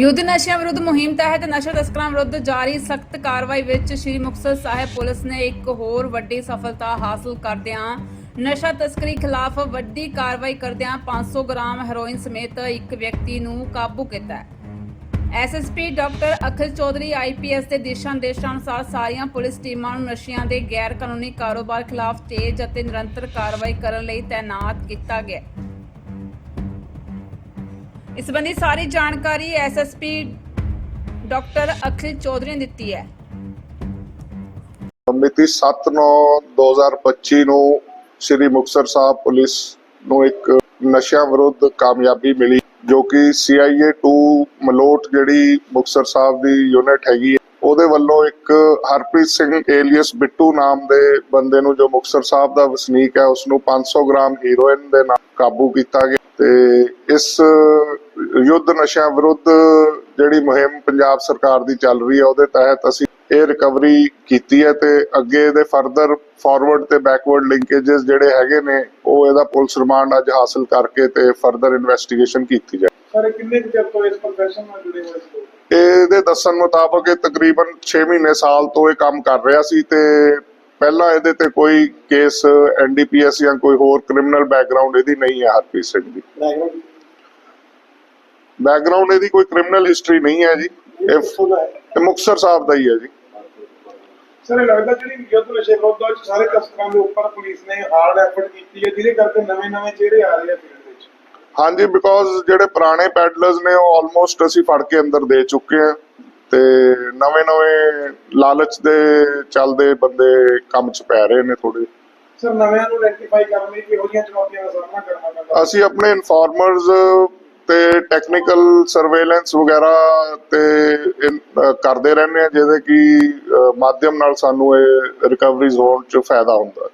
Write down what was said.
ਯੁੱਧ ਨਸ਼ਿਆਂ ਵਿਰੁੱਧ ਮੁਹਿੰਮ ਤਹਿਤ ਨਸ਼ਾ ਤਸਕਰਾਂ ਵਿਰੁੱਧ ਜਾਰੀ ਸਖਤ ਕਾਰਵਾਈ ਵਿੱਚ ਸ੍ਰੀ ਮੁਕਤਸਰ ਸਾਹਿਬ ਪੁਲਿਸ ਨੇ ਇੱਕ ਹੋਰ ਵੱਡੀ ਸਫਲਤਾ ਹਾਸਲ ਕਰਦਿਆਂ ਨਸ਼ਾ ਤਸਕਰੀ ਖਿਲਾਫ ਵੱਡੀ ਕਾਰਵਾਈ ਕਰਦਿਆਂ 500 ਗ੍ਰਾਮ ਹੈਰੋਇਨ ਸਮੇਤ ਇੱਕ ਵਿਅਕਤੀ ਨੂੰ ਕਾਬੂ ਕੀਤਾ ਹੈ SSP doctor Akhil Chaudhary IPS ਦੇ ਦਿਸ਼ਾ ਨਿਰਦੇਸ਼ਾਂ ਅਨੁਸਾਰ ਸਾਰੀਆਂ ਪੁਲਿਸ ਟੀਮਾਂ ਨੂੰ ਨਸ਼ਿਆਂ ਦੇ ਗੈਰ ਕਾਨੂੰਨੀ ਕਾਰੋਬਾਰ ਖਿਲਾਫ ਤੇਜ਼ ਅਤੇ ਨਿਰੰਤਰ ਕਾਰਵਾਈ ਕਰਨ ਲਈ ਤਾਇਨਾਤ ਕੀਤਾ ਗਿਆ ਹੈ। ਇਸ ਸੰਬੰਧੀ ਸਾਰੀ ਜਾਣਕਾਰੀ ਐਸਐਸਪੀ ਡਾਕਟਰ ਅਖਿਲ ਚੌਧਰੀ ਨੇ ਦਿੱਤੀ ਹੈ। ਮਿਤੀ 7/9/2025 ਨੂੰ ਸ੍ਰੀ ਮੁਕਤਸਰ ਸਾਹਿਬ ਪੁਲਿਸ ਨੂੰ ਇੱਕ ਨਸ਼ਿਆਂ ਵਿਰੁੱਧ ਕਾਮਯਾਬੀ ਮਿਲੀ ਜੋ ਕਿ CIA 2 ਮਲੋਟ ਜਿਹੜੀ ਮੁਕਤਸਰ ਸਾਹਿਬ ਦੀ ਯੂਨਿਟ ਹੈਗੀ ਹੈ, ਉਹਦੇ ਵੱਲੋਂ ਇੱਕ ਹਰਪ੍ਰੀਤ ਸਿੰਘ ਏਲੀਅਸ ਬਿੱਟੂ ਨਾਮ ਦੇ ਬੰਦੇ ਨੂੰ ਜੋ ਮੁਕਤਸਰ ਸਾਹਿਬ ਦਾ ਵਸਨੀਕ ਹੈ ਉਸ ਨੂੰ 500 ਗ੍ਰਾਮ ਹੀਰੋਇਨ ਦੇ ਨਾਲ ਕਾਬੂ ਕੀਤਾ ਗਿਆ। ਤੇ ਇਸ ਯੁੱਧ ਨਸ਼ਿਆਂ ਵਿਰੁੱਧ ਜਿਹੜੀ ਮੁਹਿੰਮ ਪੰਜਾਬ ਸਰਕਾਰ ਦੀ ਚੱਲ ਰਹੀ ਹੈ ਉਹਦੇ ਤਹਿਤ ਅਸੀਂ ਇਹ ਰਿਕਵਰੀ ਕੀਤੀ ਹੈ ਤੇ ਅੱਗੇ ਇਹਦੇ ਫਰਦਰ ਫਾਰਵਰਡ ਤੇ ਬੈਕਵਰਡ ਲਿੰਕੇजेस ਜਿਹੜੇ ਹੈਗੇ ਨੇ ਉਹ ਇਹਦਾ ਪੁਲਿਸ ਰਿਮਾਂਡ ਅੱਜ ਹਾਸਲ ਕਰਕੇ ਤੇ ਫਰਦਰ ਇਨਵੈਸਟੀਗੇਸ਼ਨ ਕੀਤੀ ਜਾਏ। ਸਰ ਕਿੰਨੇ ਚਿਰ ਤੋਂ ਇਸ profession ਨਾਲ ਜੁੜੇ ਹੋਏ ਸੀ? ਇਹਦੇ ਦੱਸਣ ਮੁਤਾਬਕ ਇਹ ਤਕਰੀਬਨ 6 ਮਹੀਨੇ ਸਾਲ ਤੋਂ ਇਹ ਕੰਮ ਕਰ ਰਿਹਾ ਸੀ ਤੇ ਪਹਿਲਾਂ ਇਹਦੇ ਤੇ ਕੋਈ ਕੇਸ ਐਨਡੀਪੀਐਸ ਜਾਂ ਕੋਈ ਹੋਰ ਕ੍ਰਿਮੀਨਲ ਬੈਕਗ੍ਰਾਉਂਡ ਇਹਦੀ ਨਹੀਂ ਹੈ ਹਰਪ੍ਰੀਤ ਸਿੰਘ ਦੀ। ਬੈਕਗ੍ਰਾਉਂਡ ਇਹਦੀ ਕੋਈ ਕ੍ਰਿਮੀਨਲ ਹਿਸਟਰੀ ਨਹੀਂ ਹੈ ਜੀ। ਇਹ ਮੁਕਤਸਰ ਸਾਹਿਬ ਦਾ ਹੀ ਹੈ ਜੀ। ਸਰ ਲੱਗਦਾ ਜਿਹੜੀ ਯੁੱਧ ਨਸ਼ੇ ਵਿਰੁੱਧ ਵਿੱਚ ਸਾਰੇ ਤਸਕਰਾਂ ਦੇ ਉੱਪਰ ਪੁਲਿਸ ਨੇ ਹਾਰਡ ਐਫਰਟ ਕੀਤੀ ਹੈ ਜਿਹਦੇ ਕਰਕੇ ਨਵੇਂ-ਨਵੇਂ ਚਿਹਰੇ ਆ ਰਹੇ ਆ ਫੀਲਡ ਵਿੱਚ। ਹਾਂਜੀ ਬਿਕੋਜ਼ ਜਿਹੜੇ ਪੁਰਾਣੇ ਪੈਡਲਰਸ ਨੇ ਉਹ ਆਲਮੋਸਟ ਅਸੀਂ ਫੜ ਕੇ ਅੰਦਰ ਦੇ ਚੁੱਕੇ ਆ। ਤੇ ਨਵੇਂ-ਨਵੇਂ ਲਾਲਚ ਦੇ ਚੱਲਦੇ ਬੰਦੇ ਕੰਮ 'ਚ ਪੈ ਰਹੇ ਨੇ ਥੋੜੇ ਸਰ ਨਵਿਆਂ ਨੂੰ ਆਇਡੈਂਟੀਫਾਈ ਕਰਨ ਲਈ ਕਿਹੋ ਜਿਹੀਆਂ ਚੁਣੌਤੀਆਂ ਦਾ ਸਾਹਮਣਾ ਕਰਨਾ ਪੈਂਦਾ। ਅਸੀਂ ਆਪਣੇ ਇਨਫਾਰਮਰਸ ਤੇ ਟੈਕਨੀਕਲ ਸਰਵੇਲੈਂਸ ਵਗੈਰਾ ਤੇ ਕਰਦੇ ਰਹਿੰਦੇ ਆ ਜਿਹਦੇ ਕਿ ਮਾਧਿਅਮ ਨਾਲ ਸਾਨੂੰ ਇਹ ਰਿਕਵਰੀਜ਼ ਹੋਣ 'ਚ ਫਾਇਦਾ ਹੁੰਦਾ। ਹੈ